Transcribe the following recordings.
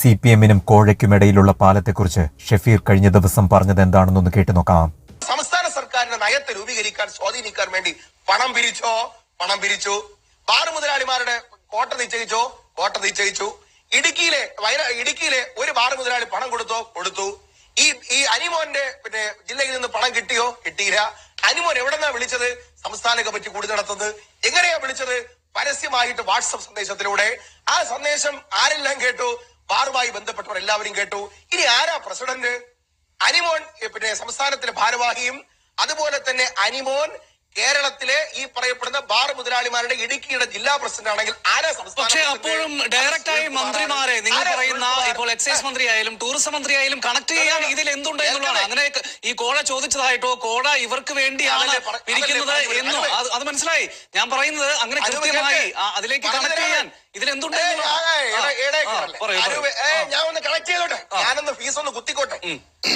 C P എമ്മിനും കോഴയ്ക്കുമിടയിലുള്ള പാലത്തെക്കുറിച്ച് ഷെഫീർ കഴിഞ്ഞ ദിവസം പറഞ്ഞത് എന്താണെന്നൊന്ന് കേട്ടു നോക്കാം. സംസ്ഥാന സർക്കാരിന്റെ നയത്തെ രൂപീകരിക്കാൻ സ്വാധീനിക്കാൻ വേണ്ടി പണം പിരിച്ചോ? പണം പിരിച്ചു. ബാർ മുതലാളിമാരുടെ കോട്ട നിശ്ചയിച്ചോ? കോട്ട നിശ്ചയിച്ചു. ഇടുക്കിയിലെ വയനാ ഇടുക്കിയിലെ ഒരു ബാർ മുതലാളി പണം കൊടുത്തോ? കൊടുത്തു. ഈ ഈ അനിമോന്റെ പിന്നെ ജില്ലയിൽ നിന്ന് പണം കിട്ടിയോ? കിട്ടിയില്ല. അനിമോൻ എവിടെന്നാ വിളിച്ചത്? സംസ്ഥാന കമ്മിറ്റി കൂടി നടത്തുന്നത്. എങ്ങനെയാ വിളിച്ചത്? പരസ്യമായിട്ട് വാട്സപ്പ് സന്ദേശത്തിലൂടെ. ആ സന്ദേശം ആരെല്ലാം കേട്ടു? ബാറുമായി ബന്ധപ്പെട്ടവർ എല്ലാവരും കേട്ടു. ഇനി ആരാ പ്രസിഡന്റ്? അനിമോൻ പിന്നെ സംസ്ഥാനത്തിലെ ഭാരവാഹിയും അതുപോലെ തന്നെ അനിമോൻ കേരളത്തിലെ ഈ പറയപ്പെടുന്ന ബാർ മുതലാളിമാരുടെ ഇടുക്കിയുടെ ജില്ലാ പ്രസിഡന്റ് ആണെങ്കിൽ ആരാ സംസ്ഥാന പക്ഷേ അപ്പോഴും ഡയറക്റ്റ് ആയി മന്ത്രിമാരെ നിങ്ങൾ പറയുന്ന? ഇപ്പോൾ എക്സൈസ് മന്ത്രി ആയാലും ടൂറിസം മന്ത്രി ആയാലും കണക്ട് ചെയ്യാൻ ഇതിൽ എന്തുണ്ട് എന്നുള്ളതാണ്. അങ്ങനെ ഈ കോഴ ചോദിച്ചതായിട്ടോ കോഴ ഇവർക്ക് വേണ്ടിയാണ് പിരിക്കുന്നത് എന്നോ. അത് മനസ്സിലായി. ഞാൻ പറയുന്നത് അങ്ങനെ കൃത്യമായി അതിലേക്ക് കണക്ട് ചെയ്യാൻ. ഏയ്, ഞാൻ ഒന്ന് കണക്ട് ചെയ്തോട്ടെ? ഞാനൊന്ന് ഫീസ് ഒന്ന് കുത്തിക്കോട്ടെ?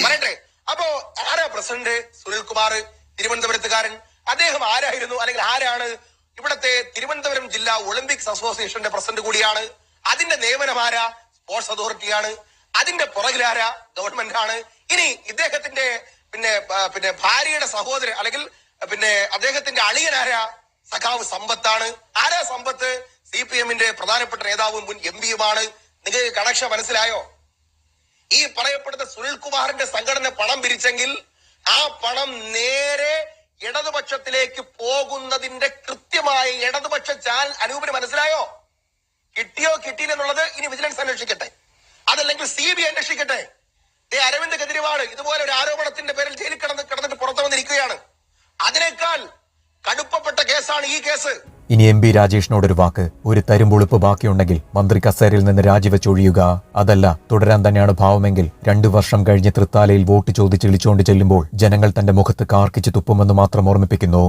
പറയട്ടെ? അപ്പോ ആരാ പ്രസിഡന്റ്? സുനിൽകുമാർ തിരുവനന്തപുരത്തുകാരൻ. അദ്ദേഹം ആരായിരുന്നു? അല്ലെങ്കിൽ ആരാണ്? ഇവിടത്തെ തിരുവനന്തപുരം ജില്ലാ ഒളിമ്പിക്സ് അസോസിയേഷന്റെ പ്രസിഡന്റ് കൂടിയാണ്. അതിന്റെ നിയമനം ആരാ? സ്പോർട്സ് അതോറിറ്റിയാണ് അതിന്റെ പുറകിലാരാ ഗവൺമെന്റ് ആണ്. ഇനി ഇദ്ദേഹത്തിന്റെ പിന്നെ പിന്നെ ഭാര്യയുടെ സഹോദരൻ അല്ലെങ്കിൽ പിന്നെ അദ്ദേഹത്തിന്റെ അളിയനാരാ സഖാവ് സമ്പത്താണ്. ആരാ സമ്പത്ത്? സി പി എമ്മിന്റെ പ്രധാനപ്പെട്ട നേതാവും മുൻ എം പിയുമാണ്. നിങ്ങൾക്ക് കണക്ഷൻ മനസ്സിലായോ? ഈ പറയപ്പെടുന്ന സുനിൽകുമാറിന്റെ സംഘടന പണം പിരിച്ചെങ്കിൽ ആ പണം നേരെ ഇടതുപക്ഷത്തിലേക്ക് പോകുന്നതിന്റെ കൃത്യമായ ഇടതുപക്ഷ ചാനൽ അനൂപിന് മനസ്സിലായോ? കിട്ടിയോ കിട്ടിയില്ലെന്നുള്ളത് ഇനി വിജിലൻസ് അന്വേഷിക്കട്ടെ. അതല്ലെങ്കിൽ സി ബി അന്വേഷിക്കട്ടെ. ദേ അരവിന്ദ് കെജ്രിവാൾ ഇതുപോലെ ഒരു ആരോപണത്തിന്റെ പേരിൽ ജയിലിൽ കിടന്ന് കിടന്നിട്ട് പുറത്തു വന്നിരിക്കുകയാണ്. അതിനേക്കാൾ കടുപ്പപ്പെട്ട കേസാണ് ഈ കേസ്. ഇനി എം പി രാജേഷിനോടൊരു വാക്ക്. ഒരു തരുമ്പൊളിപ്പ് ബാക്കിയുണ്ടെങ്കിൽ മന്ത്രി കസേരയിൽ നിന്ന് രാജിവെച്ചൊഴിയുക അതല്ല തുടരാൻ തന്നെയാണ് ഭാവമെങ്കിൽ രണ്ടു വർഷം കഴിഞ്ഞ് തൃത്താലയിൽ വോട്ട് ചോദിച്ച് ഇളിച്ചുകൊണ്ട് ചെല്ലുമ്പോൾ ജനങ്ങൾ തന്റെ മുഖത്ത് കാർക്കിച്ച് തുപ്പുമെന്ന് മാത്രം ഓർമ്മിപ്പിക്കുന്നു.